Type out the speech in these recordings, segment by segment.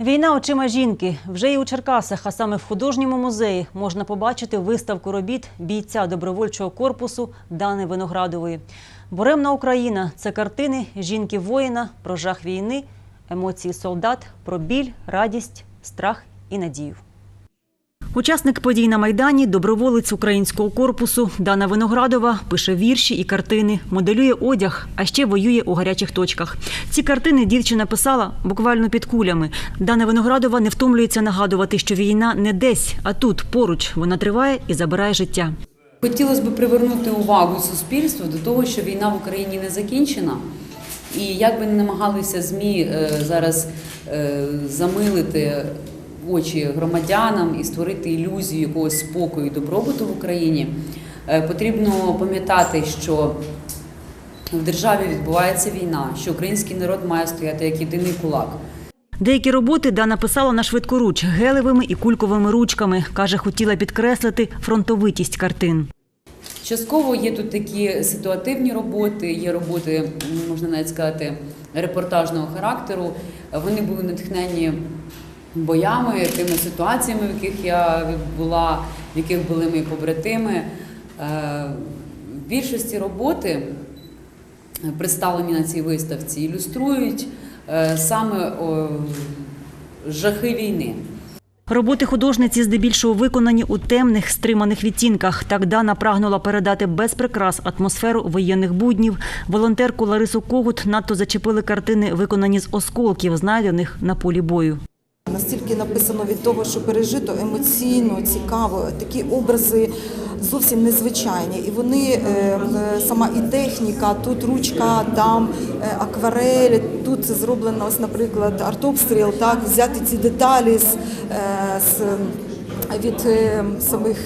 Війна очима жінки вже і у Черкасах, а саме в художньому музеї, можна побачити виставку робіт бійця добровольчого корпусу Дани Виноградової. Боремна Україна це картини жінки воїна про жах війни, емоції солдат, про біль, радість, страх і надію. Учасник подій на Майдані, доброволець українського корпусу Дана Виноградова пише вірші і картини, моделює одяг, а ще воює у гарячих точках. Ці картини дівчина писала буквально під кулями. Дана Виноградова не втомлюється нагадувати, що війна не десь, а тут поруч вона триває і забирає життя. Хотілося б привернути увагу суспільства до того, що війна в Україні не закінчена. І як би не намагалися ЗМІ е, зараз е, замилити очі громадянам і створити ілюзію якогось спокою і добробуту в Україні, е, потрібно пам'ятати, що в державі відбувається війна, що український народ має стояти як єдиний кулак. Деякі роботи Дана писала на швидкоруч гелевими і кульковими ручками. Каже, хотіла підкреслити фронтовитість картин. Частково є тут такі ситуативні роботи, є роботи, можна навіть сказати, репортажного характеру. Вони були натхнені боями, тими ситуаціями, в яких я була, в яких були мої побратими. Е, В більшості роботи, е, представлені на цій виставці, ілюструють е, саме жахи війни. Роботи художниці здебільшого виконані у темних, стриманих відтінках. Так Дана прагнула передати без прикрас атмосферу воєнних буднів. Волонтерку Ларису Когут надто зачепили картини, виконані з осколків, знайдених на полі бою. Настільки написано від того, що пережито емоційно, цікаво. Такі образи зовсім незвичайні. І вони е, е, сама і техніка, тут ручка, там е, акварель, тут це зроблено, ось, наприклад, артобстріл, так, взяти ці деталі з, з від самих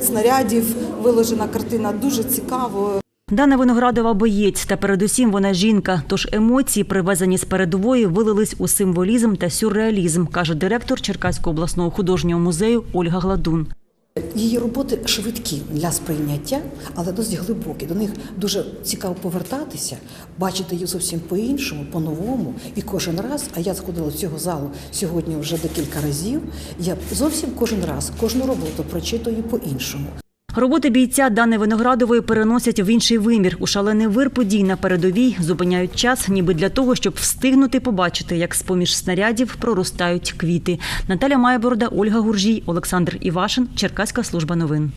снарядів виложена картина дуже цікаво. Дана Виноградова боєць, та передусім вона жінка. Тож емоції, привезені з передової, вилились у символізм та сюрреалізм, каже директор Черкаського обласного художнього музею Ольга Гладун. Її роботи швидкі для сприйняття, але досить глибокі. До них дуже цікаво повертатися, бачити їх зовсім по-іншому, по-новому. І кожен раз, а я сходила з цього залу сьогодні вже декілька разів. Я зовсім кожен раз кожну роботу прочитую по-іншому. Роботи бійця Дани Виноградової переносять в інший вимір. У шалений вир подій на передовій зупиняють час, ніби для того, щоб встигнути побачити, як з-поміж снарядів проростають квіти. Наталя Майборода, Ольга Гуржій, Олександр Івашин, Черкаська служба новин.